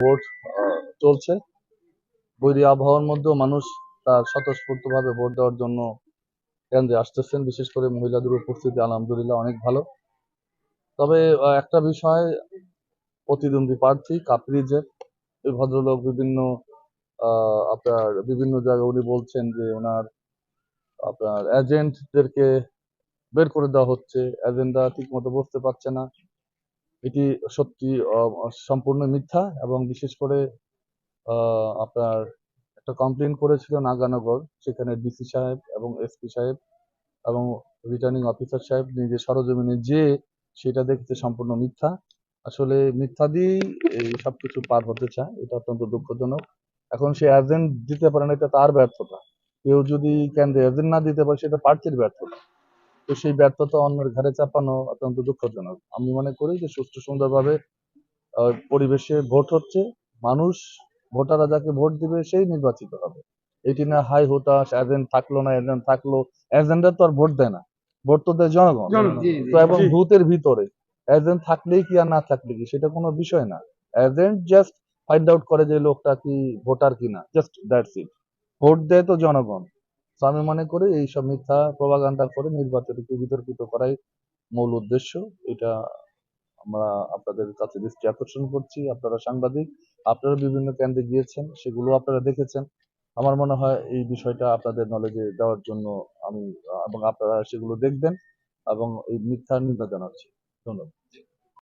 Vote চলছে। বৈরী আবহাওয়ার মধ্যেও মানুষ তার স্বতঃস্ফূর্তভাবে ভোট দেওয়ার জন্য কেন্দ্রে আসতেছেন। বিশেষ করে মহিলাদের উপস্থিতি আলহামদুলিল্লাহ অনেক ভালো। তবে একটা বিষয় প্রতিদ্বন্দ্বী প্রার্থী কাপরিজের, এই ভদ্রলোক বিভিন্ন আপনার বিভিন্ন জায়গায় উনি বলছেন যে ওনার, আপনার এজেন্টদেরকে বের করে দেওয়া হচ্ছে। এজেন্ডা ঠিক মতো বসতে পারছে না। এটি সত্যি সম্পূর্ণ মিথ্যা এবং বিশেষ করে আপনার একটা কমপ্লেন করেছিল নাগানগর, সেখানে ডিসি সাহেব এবং এসপি সাহেব এবং রিটার্নিং অফিসার সাহেব নিজে সরজমিনে যে সেটা দেখতে সম্পূর্ণ মিথ্যা। আসলে মিথ্যা দিয়েই এই সবকিছু পার হতে চায়, এটা অত্যন্ত দুঃখজনক। এখন সে এজেন্ট দিতে পারে না, এটা তার ব্যর্থতা। কেউ যদি কেন্দ্রে এজেন্ট না দিতে পারে, সেটা প্রার্থীর ব্যর্থতা। তো সেই ব্যর্থতা অন্যের ঘাড়ে চাপানো অত্যন্ত দুঃখজনক। আমি মনে করি যে সুষ্ঠু সুন্দরভাবে পরিবেশে ভোট হচ্ছে মানুষ ভোটাররা যাকে ভোট দিবে সেই নির্বাচিত হবে। এটি না হাই হতাশ এজেন্ট থাকল না এজেন্ট থাকল এজেন্টরা তো আর ভোট দেয় না। ভোট তো দেয় জনগণ। তো এবং ভূতের ভিতরে এজেন্ট থাকলেই কি আর না থাকলে কি? সেটা কোনো বিষয় না। এজেন্ট জাস্ট ফাইন্ড আউট করে যে লোকটা কি ভোটার কিনা জাস্ট দ্যাটস ইট ভোট দেয় তো জনগণ। তো আমি মনে করি এইসব মিথ্যা প্রভাগান্ডা করে নির্বাচনকে বিতর্কিত করাই মূল উদ্দেশ্য। এটা আমরা আপনাদের কাছে দৃষ্টি আকর্ষণ করছি। আপনারা সাংবাদিক, আপনারা বিভিন্ন কেন্দ্রে গিয়েছেন, সেগুলো আপনারা দেখেছেন। আমার মনে হয় এই বিষয়টা আপনাদের নলেজে দেওয়ার জন্য আমি এবং আপনারা সেগুলো দেখবেন এবং এই মিথ্যা নিন্দা জানাচ্ছি। ধন্যবাদ।